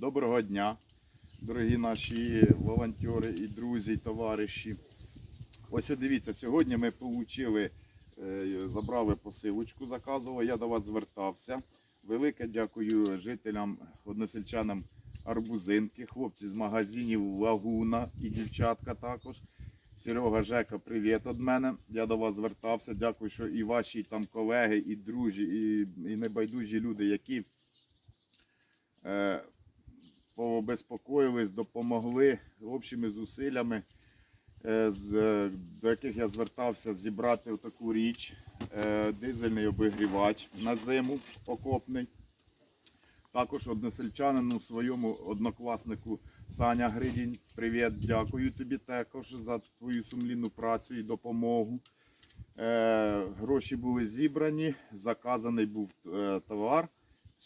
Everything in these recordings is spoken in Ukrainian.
Доброго дня, дорогі наші волонтери і друзі, і товариші. Ось дивіться, сьогодні ми отримали, забрали посилочку, заказував, я до вас звертався. Велике дякую жителям, односельчанам Арбузинки, хлопці з магазинів Лагуна і дівчатка також. Серега Жека, привіт від мене. Я до вас звертався. Дякую, що і ваші там колеги, і друзі, і, і небайдужі люди, які е, побезпокоїлись, допомогли общими зусиллями, е, е, до яких я звертався зібрати таку річ, е, дизельний обігрівач на зиму окопний. Також односельчанину своєму однокласнику Саня Гридінь. Привіт, дякую тобі також за твою сумлінну працю і допомогу. Гроші були зібрані, заказаний був товар.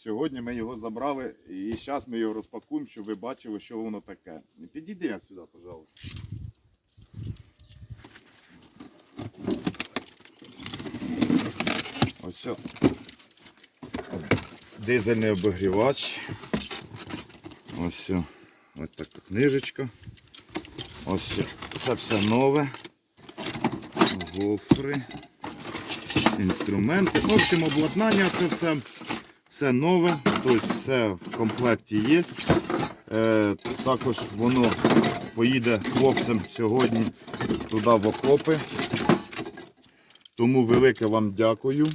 Сьогодні ми його забрали і зараз ми його розпакуємо, щоб ви бачили, що воно таке. Підійди сюди, пожалуйста. Ось. Дизельний обігрівач. Ось. Ось така книжечка. Ось це все нове. Гофри. Інструменти. В общем, обладнання це все, все нове. Тобто все в комплекті є. Е, також воно поїде хлопцям сьогодні туди в окопи. Тому велике вам дякую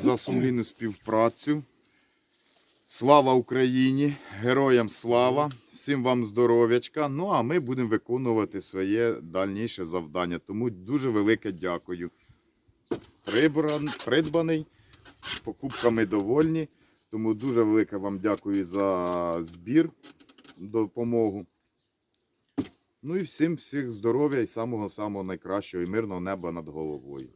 за сумлінну співпрацю. Слава Україні! Героям слава! Всім вам здоров'ячка. Ну а ми будемо виконувати своє дальніше завдання. Тому дуже велике дякую. Придбаний, покупками довольні. Тому дуже велике вам дякую за збір, допомогу. Ну і всім всіх здоров'я і самого самого найкращого і мирного неба над головою.